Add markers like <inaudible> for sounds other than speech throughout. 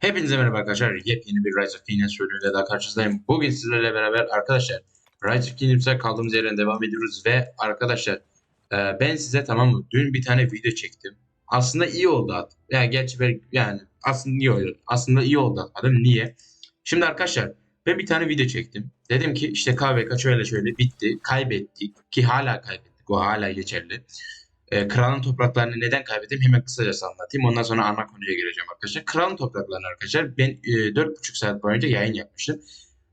Hepinize merhaba arkadaşlar. Yepyeni bir Rise of Phoenix bölümüyle daha karşınızdayım. Bugün sizlerle beraber arkadaşlar Rise of Phoenix'e kaldığımız yerden devam ediyoruz ve arkadaşlar e, ben size tamam mı dün bir tane video çektim. Aslında iyi oldu at. Yani gerçi ben, yani aslında iyi oldu. Aslında iyi oldu atmadım. Niye? Şimdi arkadaşlar ben bir tane video çektim. Dedim ki işte KVK şöyle şöyle bitti. Kaybettik ki hala kaybettik. O hala geçerli. E, kralın topraklarını neden kaybettim hemen kısacası anlatayım. Ondan sonra ana konuya gireceğim arkadaşlar. Kralın topraklarını arkadaşlar ben e, 4,5 saat boyunca yayın yapmıştım.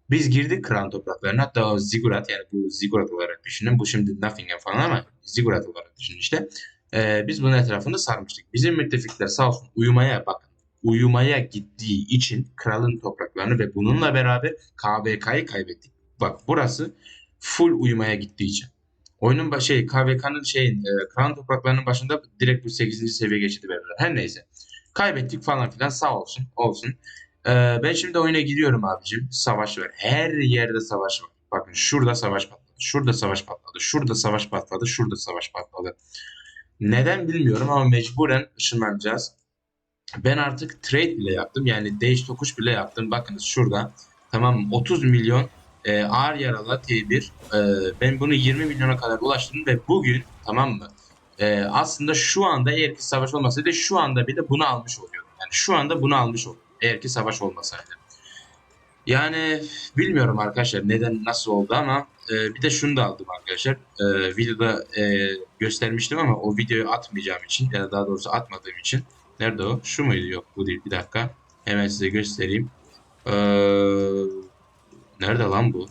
Biz girdik kralın topraklarına. Hatta o zigurat yani bu zigurat olarak düşünün. Bu şimdi Nottingham falan ama zigurat olarak düşünün işte. E, biz bunun etrafında sarmıştık. Bizim müttefikler sağ olsun uyumaya bakın. Uyumaya gittiği için kralın topraklarını ve bununla beraber KVK'yı kaybettik. Bak burası full uyumaya gittiği için. Oyunun başı şey, KVK'nın şeyin e, Kran topraklarının başında direkt bu 8. seviye geçidi verirler. Her neyse. Kaybettik falan filan sağ olsun. Olsun. E, ben şimdi oyuna giriyorum abicim. Savaş var. Her yerde savaş var. Bakın şurada savaş patladı. Şurada savaş patladı. Şurada savaş patladı. Şurada savaş patladı. Neden bilmiyorum ama mecburen ışınlanacağız. Ben artık trade bile yaptım. Yani değiş tokuş bile yaptım. Bakınız şurada. Tamam mı? 30 milyon e, ağır yaralı T1 e, ben bunu 20 milyona kadar ulaştırdım ve bugün tamam mı e, aslında şu anda eğer ki savaş olmasaydı şu anda bile bunu almış oluyordum. Yani şu anda bunu almış oldum eğer ki savaş olmasaydı. Yani bilmiyorum arkadaşlar neden nasıl oldu ama e, bir de şunu da aldım arkadaşlar. E, videoda e, göstermiştim ama o videoyu atmayacağım için ya da daha doğrusu atmadığım için. Nerede o? Şu muydu? Yok bu değil. Bir dakika. Hemen size göstereyim. Eee Nerede lan bu?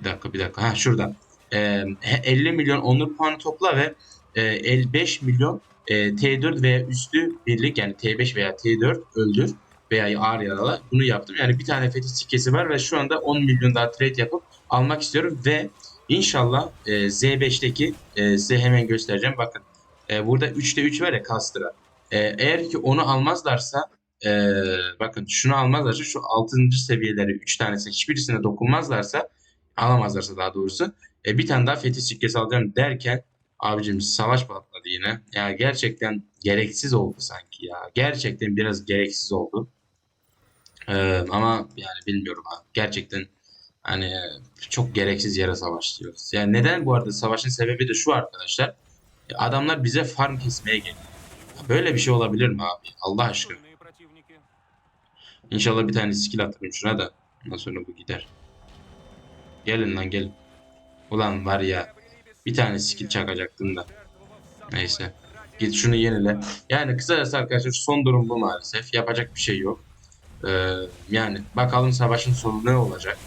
Bir dakika bir dakika. Ha şurada. Ee, 50 milyon onur puanı topla ve e, 55 milyon e, T4 veya üstü birlik yani T5 veya T4 öldür veya ağır yarala. Bunu yaptım. Yani bir tane fetiş sikkesi var ve şu anda 10 milyon daha trade yapıp almak istiyorum ve inşallah e, Z5'teki e, size hemen göstereceğim. Bakın e, burada 3'te 3 var ya Kastra. E, eğer ki onu almazlarsa ee, bakın şunu almazlarsa şu 6. seviyeleri 3 tanesi hiçbirisine dokunmazlarsa alamazlarsa daha doğrusu e, bir tane daha fetiş sikkesi alacağım derken abicim savaş patladı yine. Ya gerçekten gereksiz oldu sanki ya. Gerçekten biraz gereksiz oldu. Ee, ama yani bilmiyorum abi. Gerçekten hani çok gereksiz yere savaşlıyoruz. Yani neden bu arada savaşın sebebi de şu arkadaşlar. Adamlar bize farm kesmeye geliyor. Böyle bir şey olabilir mi abi? Allah aşkına. İnşallah bir tane skill atarım şuna da. Ondan sonra bu gider. Gelin lan gelin. Ulan var ya. Bir tane skill çakacaktım da. Neyse. Git şunu yenile. Yani kısacası arkadaşlar son durum bu maalesef. Yapacak bir şey yok. Ee, yani bakalım savaşın sonu ne olacak.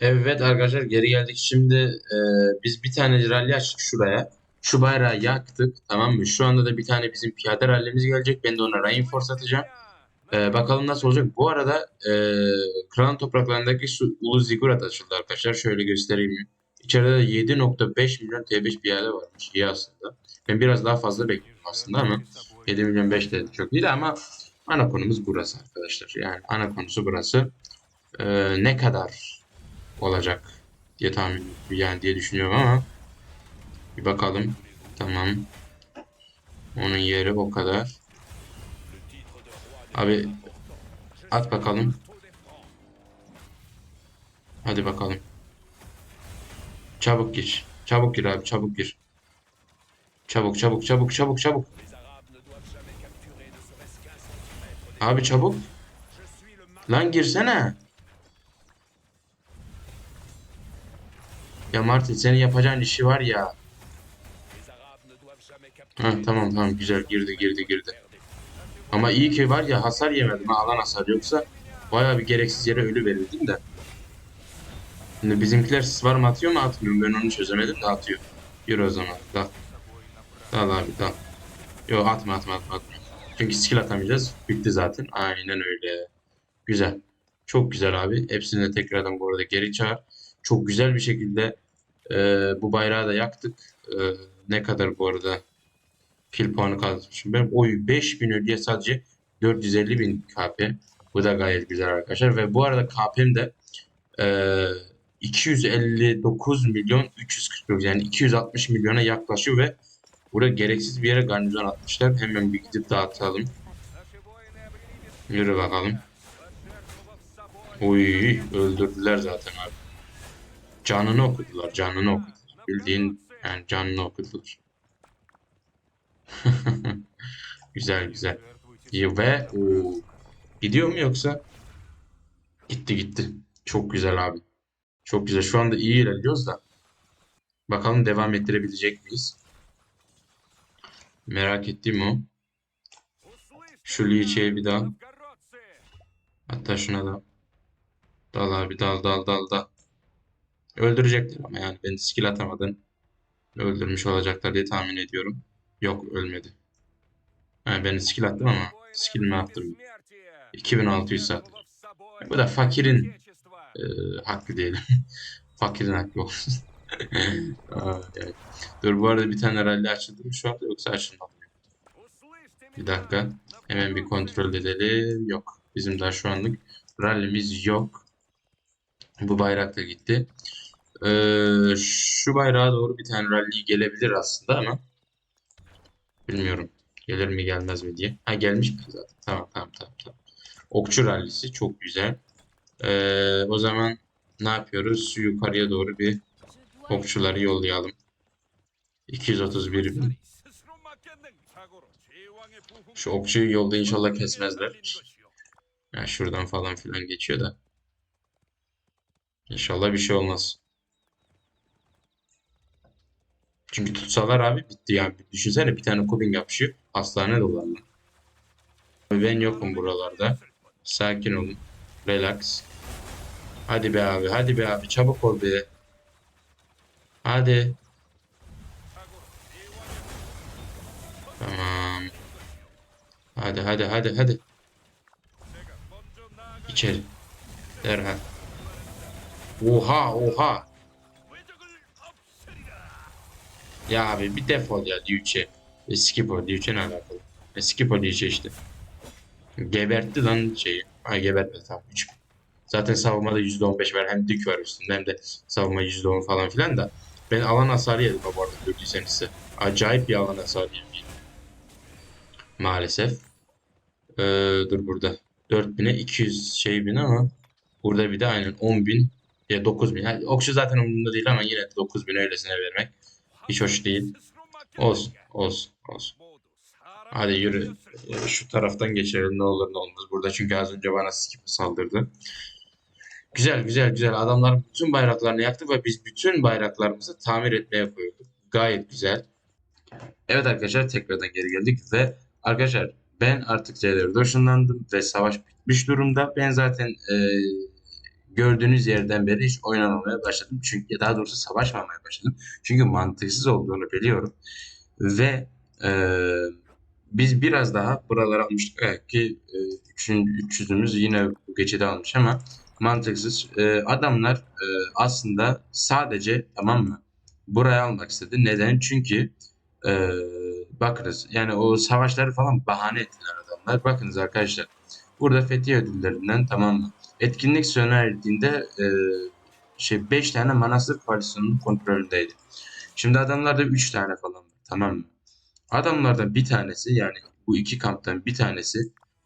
Evet arkadaşlar geri geldik. Şimdi e, biz bir tane rally açtık şuraya. Şu bayrağı yaktık. Tamam mı? Şu anda da bir tane bizim piyade rallimiz gelecek. Ben de ona reinforce atacağım. Ee, bakalım nasıl olacak. Bu arada e, Kran topraklarındaki su, Ulu Zigurat açıldı arkadaşlar. Şöyle göstereyim. İçeride de 7.5 milyon T5 piyade varmış. İyi aslında. Ben biraz daha fazla bekliyorum aslında ama 7 milyon 5 de çok iyi ama ana konumuz burası arkadaşlar. Yani ana konusu burası. Ee, ne kadar olacak diye tahmin yani diye düşünüyorum ama bir bakalım. Tamam. Onun yeri o kadar. Abi at bakalım. Hadi bakalım. Çabuk gir. Çabuk gir abi çabuk gir. Çabuk çabuk çabuk çabuk çabuk. Abi çabuk. Lan girsene. Ya Martin senin yapacağın işi var ya. Ha, tamam tamam güzel girdi girdi girdi. Ama iyi ki var ya hasar yemedim alan hasar yoksa bayağı bir gereksiz yere ölü verirdim de. Şimdi bizimkiler var mı atıyor mu atmıyor ben onu çözemedim de atıyor. Yürü o zaman dal. Dal abi dal. Yo atma atma atma atma. Çünkü skill atamayacağız. Bitti zaten. Aynen öyle. Güzel. Çok güzel abi. Hepsini de tekrardan bu arada geri çağır. Çok güzel bir şekilde e, bu bayrağı da yaktık. E, ne kadar bu arada kill puanı kazanmışım. Benim oy 5000 ödüye sadece 450 bin KP. Bu da gayet güzel arkadaşlar. Ve bu arada KP'm de e, 259 milyon 349 yani 260 milyona yaklaşıyor ve burada gereksiz bir yere garnizon atmışlar. Hemen bir gidip dağıtalım. Yürü bakalım. Uy öldürdüler zaten abi. Canını okudular, canını okudular. Bildiğin yani canını okudular. <laughs> Güzel güzel. Ve o gidiyor mu yoksa? Gitti gitti. Çok güzel abi. Çok güzel. Şu anda iyi ilerliyoruz da. Bakalım devam ettirebilecek miyiz? Merak ettiğim o. Şu Lich'e bir daha. Hatta şuna da. Dal abi dal dal dal dal. Öldürecekler ama yani ben skill atamadan öldürmüş olacaklar diye tahmin ediyorum. Yok ölmedi. Yani ben skill attım ama skillimi attım. 2600 saat. Bu da fakirin e, hakkı diyelim. <laughs> fakirin hakkı olsun. <laughs> Evet. Dur bu arada bir tane rally açıldı mı şu anda yoksa açılmadı mı? Bir dakika. Hemen bir kontrol edelim. Yok. Bizim daha şu anlık rallimiz yok. Bu bayrak da gitti. Ee, şu bayrağa doğru bir tane rally gelebilir aslında ama bilmiyorum. Gelir mi gelmez mi diye. Ha gelmiş mi zaten? Tamam tamam tamam. tamam. Okçu rallisi çok güzel. Ee, o zaman ne yapıyoruz? Yukarıya doğru bir okçuları yollayalım. 231 bin. Şu okçuyu yolda inşallah kesmezler. Ya şuradan falan filan geçiyor da. İnşallah bir şey olmaz. Çünkü tutsalar abi bitti yani. Düşünsene bir tane kubing yapışıyor. Hastane dolarlar. Ben yokum buralarda. Sakin olun. Relax. Hadi be abi. Hadi be abi. Çabuk ol be. Hadi. Tamam. Hadi hadi hadi hadi. İçeri. Derhal. Oha oha. Ya abi bir defol ya Diuçe. E, skip o Diuçe ne alakalı? E, skip o Diuçe işte. Gebertti lan şeyi. Ay gebertmedi tamam. Üç. Zaten savunmada %15 var. Hem dük var üstünde hem de savunma %10 falan filan da. Ben alan hasarı yedim bu arada gördüyseniz size. Acayip bir alan hasarı yedim. Maalesef. Ee, dur burada. 4000'e 200 şey bin ama burada bir de aynen 10.000 ya 9000. Yani okçu zaten umurumda değil ama yine de 9000 öylesine vermek hiç hoş değil. Olsun, olsun, olsun. Hadi yürü. Ee, Şu taraftan geçelim ne olur ne olmaz. Burada çünkü az önce bana skip saldırdı. Güzel, güzel, güzel. Adamlar bütün bayraklarını yaktı ve biz bütün bayraklarımızı tamir etmeye koyulduk. Gayet güzel. Evet arkadaşlar tekrardan geri geldik ve arkadaşlar ben artık C4'e ışınlandım ve savaş bitmiş durumda. Ben zaten e, gördüğünüz yerden beri hiç oynamamaya başladım. Çünkü daha doğrusu savaşmamaya başladım. Çünkü mantıksız olduğunu biliyorum. Ve e, biz biraz daha buralara almıştık. Evet ki e, üçün- 300'ümüz yine bu geçide almış ama mantıksız. E, adamlar e, aslında sadece tamam mı buraya almak istedi. Neden? Çünkü e, bakınız yani o savaşları falan bahane ettiler adamlar. Bakınız arkadaşlar burada Fethiye ödüllerinden tamam mı? Etkinlik sona erdiğinde e, şey 5 tane Manastır koalisyonunun kontrolündeydi. Şimdi adamlarda 3 tane falan var tamam mı? Adamlardan bir tanesi yani bu iki kamptan bir tanesi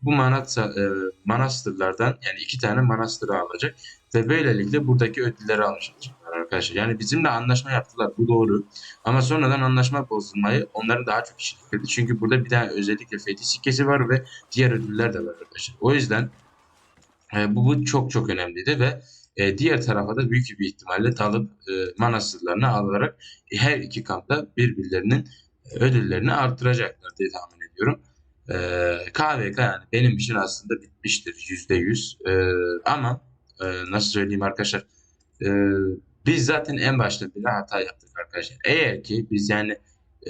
bu manatsa, e, manastırlardan yani iki tane manastırı alacak ve böylelikle buradaki ödülleri almış olacaklar arkadaşlar. Yani bizimle anlaşma yaptılar bu doğru ama sonradan anlaşma bozulmayı onların daha çok getirdi. Çünkü burada bir tane özellikle Fethi sikkesi var ve diğer ödüller de var arkadaşlar. O yüzden e, bu, bu çok çok önemliydi ve e, diğer tarafa da büyük bir ihtimalle dalıp e, manastırlarını alarak her iki kampta birbirlerinin ödüllerini arttıracaklar diye tahmin ediyorum. Ee, KVK yani benim için aslında bitmiştir %100. Ee, ama e, nasıl söyleyeyim arkadaşlar e, biz zaten en başta bile hata yaptık arkadaşlar. Eğer ki biz yani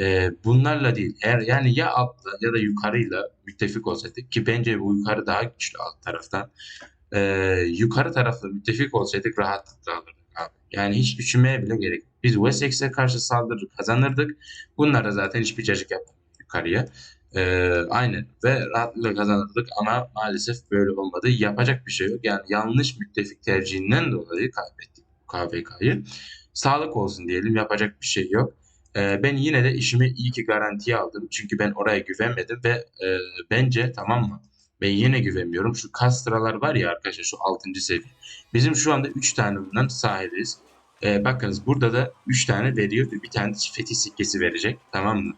e, bunlarla değil eğer yani ya altta ya da yukarıyla müttefik olsaydık ki bence bu yukarı daha güçlü alt taraftan. Ee, yukarı tarafla müttefik olsaydık rahatlıkla alırdık abi. Yani hiç düşünmeye bile gerek. Biz Wessex'e karşı saldırır kazanırdık. Bunlar da zaten hiçbir cacık yapmadı yukarıya. Ee, aynen ve rahatlıkla kazanırdık ama maalesef böyle olmadı. Yapacak bir şey yok. Yani yanlış müttefik tercihinden dolayı kaybettik KVK'yı. Sağlık olsun diyelim. Yapacak bir şey yok. Ee, ben yine de işimi iyi ki garantiye aldım. Çünkü ben oraya güvenmedim ve e, bence tamam mı? Ben yine güvenmiyorum. Şu Kastralar var ya arkadaşlar şu 6. seviye. Bizim şu anda 3 tane bundan sahibiz. Ee, bakınız burada da 3 tane veriyor ve bir tane fetih sikkesi verecek. Tamam mı?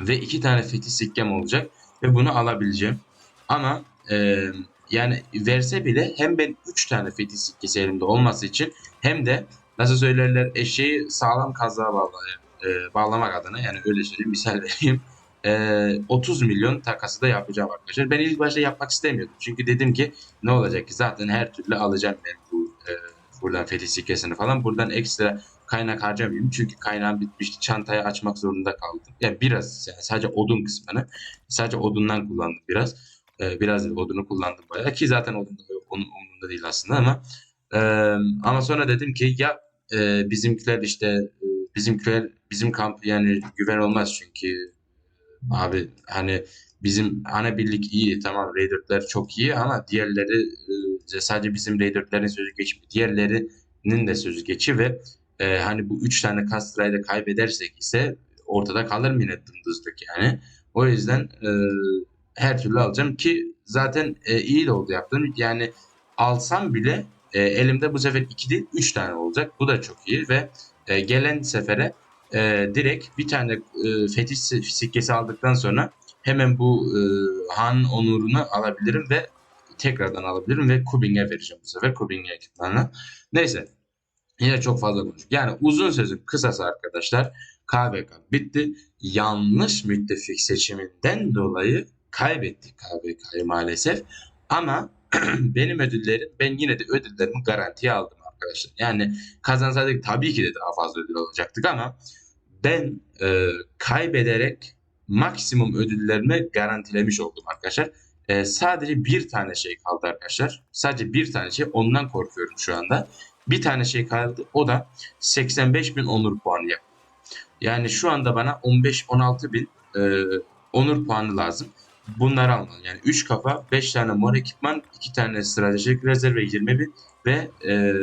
Ve 2 tane fetih sikkem olacak ve bunu alabileceğim. Ama e, yani verse bile hem ben 3 tane fetih sikkesi elimde olması için hem de nasıl söylerler eşeği sağlam kazığa bağlaya, e, bağlamak adına yani öyle söyleyeyim misal vereyim. E, 30 milyon takası da yapacağım arkadaşlar. Ben ilk başta yapmak istemiyordum. Çünkü dedim ki ne olacak ki zaten her türlü alacağım ben bu e, buradan fetih falan. Buradan ekstra kaynak harcamayayım. Çünkü kaynağım bitmişti. Çantayı açmak zorunda kaldım. Yani biraz yani sadece odun kısmını sadece odundan kullandım biraz. Ee, biraz odunu kullandım bayağı ki zaten odun onun umurunda değil aslında ama e, ama sonra dedim ki ya e, bizimkiler işte e, bizimkiler bizim kamp yani güven olmaz çünkü abi hani bizim ana birlik iyi tamam Raider'ler çok iyi ama diğerleri e, sadece bizim Raider'lerin sözü geçmiyor. Diğerlerinin de sözü geçi ve e, hani bu üç tane Kastra'yı da kaybedersek ise ortada kalır mı yine dımdızlık yani. O yüzden e, her türlü alacağım ki zaten e, iyi de oldu yaptığım. Yani alsam bile e, elimde bu sefer 2 değil 3 tane olacak. Bu da çok iyi ve e, gelen sefere e, direkt bir tane e, fetiş sikkesi aldıktan sonra hemen bu e, Han onurunu alabilirim ve tekrardan alabilirim ve Kubing'e vereceğim bu sefer. Kubing'e ekipmanla. Neyse. Yine çok fazla konuştuk. Yani uzun sözün kısası arkadaşlar KVK bitti. Yanlış müttefik seçiminden dolayı kaybettik KVK'yı maalesef. Ama <clears throat> benim ödüllerim ben yine de ödüllerimi garantiye aldım arkadaşlar. Yani kazansaydık tabii ki de daha fazla ödül alacaktık ama ben e, kaybederek maksimum ödüllerimi garantilemiş oldum arkadaşlar. E, sadece bir tane şey kaldı arkadaşlar. Sadece bir tane şey ondan korkuyorum şu anda. Bir tane şey kaldı o da 85 bin onur puanı yaptı. Yani şu anda bana 15-16 bin e, onur puanı lazım. Bunları almam. Yani 3 kafa, 5 tane mor ekipman, 2 tane stratejik rezerv ve 20 bin ve e,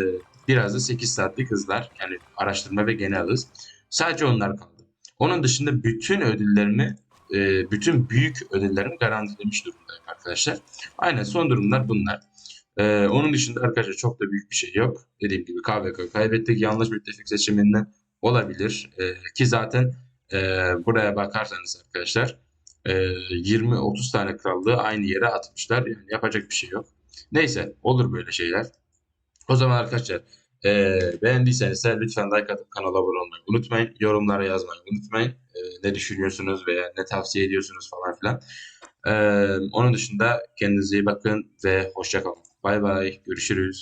biraz da 8 saatlik hızlar. Yani araştırma ve genel hız. Sadece onlar kaldı. Onun dışında bütün ödüllerimi, e, bütün büyük ödüllerimi garantilemiş durumdayım arkadaşlar. Aynen son durumlar bunlar. Ee, onun dışında arkadaşlar çok da büyük bir şey yok. Dediğim gibi KVK kaybettik. Yanlış müttefik seçiminden olabilir. Ee, ki zaten e, buraya bakarsanız arkadaşlar e, 20-30 tane krallığı aynı yere atmışlar. Yani yapacak bir şey yok. Neyse olur böyle şeyler. O zaman arkadaşlar e, beğendiyseniz de lütfen like atıp kanala abone olmayı unutmayın. Yorumlara yazmayı unutmayın. E, ne düşünüyorsunuz veya ne tavsiye ediyorsunuz falan filan. E, onun dışında kendinize iyi bakın ve hoşça kalın. Bay bay. Görüşürüz.